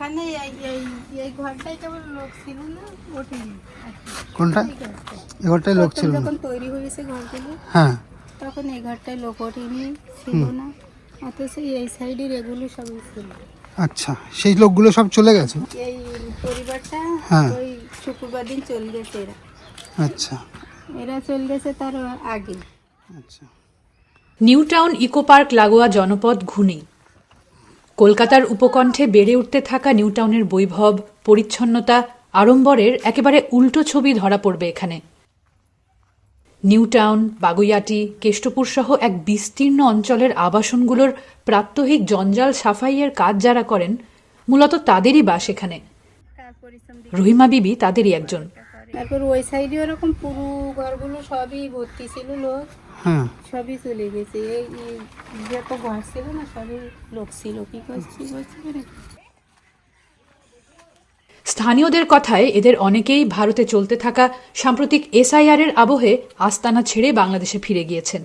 এখানে এই এই এই ঘরটাই কেবল লোক ছিল না ওঠেনি কোনটা? ঠিক ঘরটায় লোক ছিল না। যখন তৈরি হয়েছে ঘরগুলো হ্যাঁ। তখন এই ঘরটায় লোক ওঠেনি ছিল না। অথচ এই সাইডের এগুলো সবই ছিল। আচ্ছা সেই লোকগুলো সব চলে গেছে? এই পরিবারটা হ্যাঁ। ওই শুক্রবার দিন চলে গেছে এরা। আচ্ছা। এরা চলে গেছে তার আগে। আচ্ছা। নিউ টাউন ইকো পার্ক লাগোয়া জনপদ ঘুনি কলকাতার উপকণ্ঠে বেড়ে উঠতে থাকা নিউটাউনের বৈভব, পরিচ্ছন্নতা, আড়ম্বরের একেবারে উল্টো ছবি ধরা পড়বে এখানে। নিউটাউন, বাগুইয়াটি, কেষ্টপুর সহ এক বিস্তীর্ণ অঞ্চলের আবাসনগুলোর প্রাত্যহিক জঞ্জাল সাফাইয়ের কাজ যারা করেন, মূলত তাদেরই বাস এখানে। রহিমা বিবি তাদেরই একজন। তারপর ওই সাইডে ওরকম পুরো ঘরগুলো সবই ভর্তি ছিল লোক। হ্যাঁ। সবই চলে গেছে। এই যত ঘর ছিল না সবই লোক ছিল। কি করছি বলছি মানে স্থানীয়দের কথায় এদের অনেকেই ভারতে চলতে থাকা সাম্প্রতিক এসআইআর এর আবহে আস্তানা ছেড়ে বাংলাদেশে ফিরে গিয়েছেন।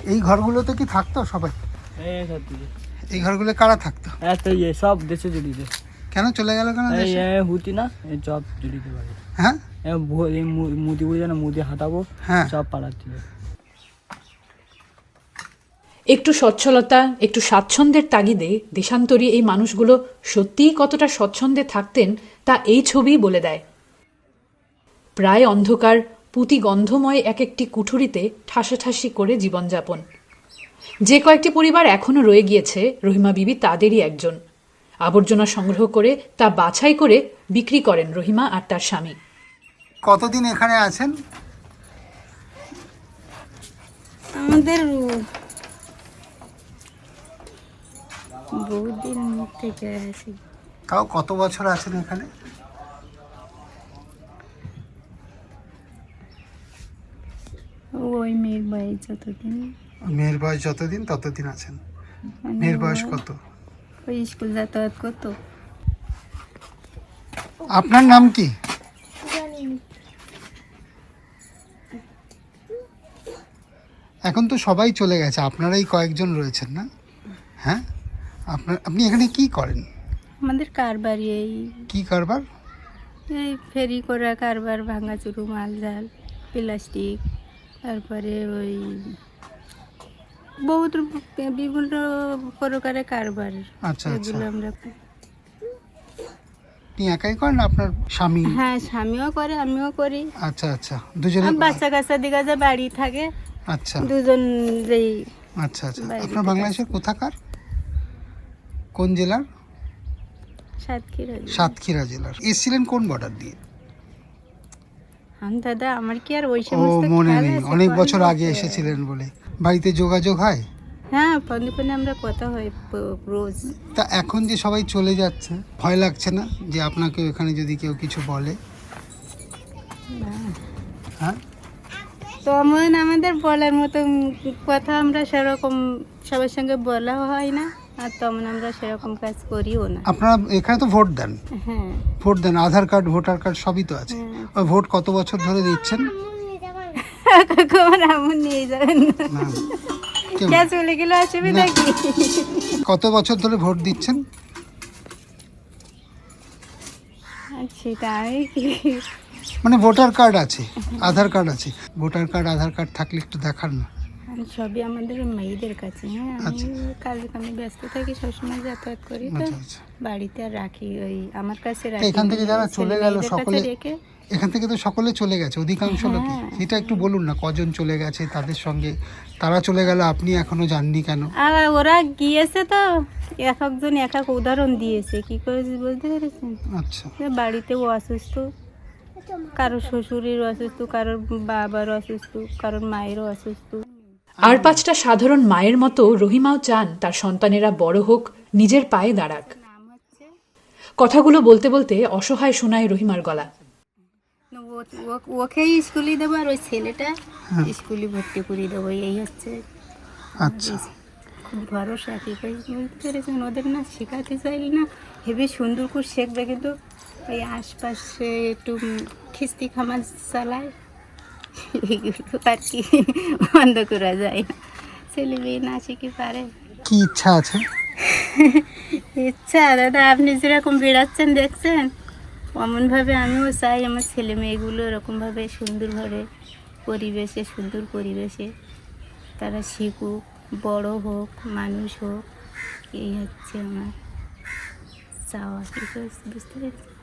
এই ঘরগুলোতে কি থাকতো সবাই? এই দিকে এই ঘরগুলো কারা থাকতো? এত ইয়ে সব দেশে জড়িত কেন চলে গেল কেন এই হুতি না এই সব জড়িত পারে হ্যাঁ? এই মু- মুদি উড়ে যেন মুদি হাতাবো হ্যাঁ। সব পালাচ্ছিল একটু সচ্ছলতা একটু স্বাচ্ছন্দ্যের তাগিদে দেশান্তরী এই মানুষগুলো সত্যিই কতটা স্বচ্ছন্দে থাকতেন তা এই ছবিই বলে দেয়। প্রায় অন্ধকার পুঁতি গন্ধময় এক একটি কুঠুরিতে ঠাসাঠাসি করে জীবনযাপন। যে কয়েকটি পরিবার এখনও রয়ে গিয়েছে রহিমা বিবি তাদেরই একজন। আবর্জনা সংগ্রহ করে তা বাছাই করে বিক্রি করেন রহিমা আর তার স্বামী। কতদিন এখানে আছেন? আমাদের বহুদিন থেকে আছি। তাও কত বছর আছেন এখানে? ওই মেয়ের বয়স যতদিন। মেয়ের বয়স যতদিন ততদিন আছেন। মানে মেয়ের বয়স কত? ওই স্কুল যাতায়াত করতো। আপনার নাম কি? এখন তো সবাই চলে গেছে আপনারাই কয়েকজন রয়েছেন না? হ্যাঁ? আপনার আপনি এখানে কি করেন? আমাদের কারবার এই। কি কারবার? এই ফেরি করা কারবার ভাঙাচুরু মাল জাল প্লাস্টিক তারপরে ওই বহুত বিভিন্ন প্রকারের কারবার আচ্ছা আচ্ছা। এগুলো আমরা আপনি একাই করেন আপনার স্বামী? হ্যাঁ স্বামীও করে আমিও করি। আচ্ছা আচ্ছা। দুজনে বাচ্চা কাচ্চা দিকে যে বাড়ি থাকে। আচ্ছা। দুজন যেই আচ্ছা আচ্ছা। আপনার বাংলাদেশের কোথাকার? কোন জেলার? সাতক্ষীরা সাতক্ষীরা জেলার। এসেছিলেন কোন বর্ডার দিয়ে? দাদা আমার কি আর ওই সমস্ত মনে নেই। অনেক বছর আগে এসেছিলেন বলে। বাড়িতে যোগাযোগ হয়? হ্যাঁ ফোনে ফোনে আমরা কথা হয় রোজ। তা এখন যে সবাই চলে যাচ্ছে ভয় লাগছে না যে আপনাকে এখানে যদি কেউ কিছু বলে? হ্যাঁ। তেমন আমাদের বলার মতো কথা আমরা সেরকম সবার সঙ্গে বলা হয় না আর তেমন আমরা সেরকম কাজ করিও না। আপনারা এখানে তো ভোট দেন? হ্যাঁ। ভোট দেন আধার কার্ড ভোটার কার্ড সবই তো আছে। হ্যাঁ। ভোট কত বছর ধরে দিচ্ছেন? কত বছর ধরে ভোট দিচ্ছেন? মানে ভোটার কার্ড আছে আধার কার্ড আছে। ভোটার কার্ড আধার কার্ড থাকলে একটু দেখার না। সবই আমাদের মেয়েদের কাছে হ্যাঁ? আমি আচ্ছা। কাজে কামে ব্যস্ত থাকি সবসময় যাতায়াত করি তো আচ্ছা আচ্ছা। বাড়িতে আর রাখি ওই আমার কাছে রাখি এখান থেকে যারা চলে গেল সকলে রেখে। এখান থেকে তো সকলে চলে গেছে অধিকাংশ হ্যাঁ। এটা একটু বলুন না কজন চলে গেছে তাদের সঙ্গে? তারা চলে গেল আপনি এখনও যাননি কেন? আর ওরা গিয়েছে তো এক একজন এক এক উদাহরণ দিয়েছে কি করে বুঝতে পেরেছেন? আচ্ছা। যে বাড়িতেও অসুস্থ কারোর শ্বশুরের অসুস্থ কারোর বাবার অসুস্থ কারোর মায়েরও অসুস্থ। আর পাঁচটা সাধারণ মায়ের মতো রহিমাও চান তার সন্তানেরা বড় হোক নিজের পায়ে দাঁড়াক। কথাগুলো বলতে বলতে অসহায় শোনায় রহিমার গলা। ও- ও- ওকেই স্কুলে দেবো আর ওই ছেলেটা হ্যাঁ। স্কুলে ভর্তি করে দেবো এই হচ্ছে। আচ্ছা। খুব ভরসা কি করে? বুঝতে পেরেছেন ওদের না শেখাতে চাইলে না হেবি সুন্দর করে শিখবে কিন্তু ওই আশপাশে একটু খিস্তি খামার চালায়। এইগুলো আর কি বন্ধ করা যায়। না ছেলে মেয়ে না শিখে পারে। কি ইচ্ছা আছে? ইচ্ছা দাদা আপনি যেরকম বেড়াচ্ছেন দেখছেন? অমনভাবে আমিও চাই আমার ছেলে মেয়েগুলো এরকমভাবে সুন্দরভাবে পরিবেশে সুন্দর পরিবেশে তারা শিখুক বড় হোক মানুষ হোক এই হচ্ছে আমার চাওয়া। কি বুঝতে পেরেছি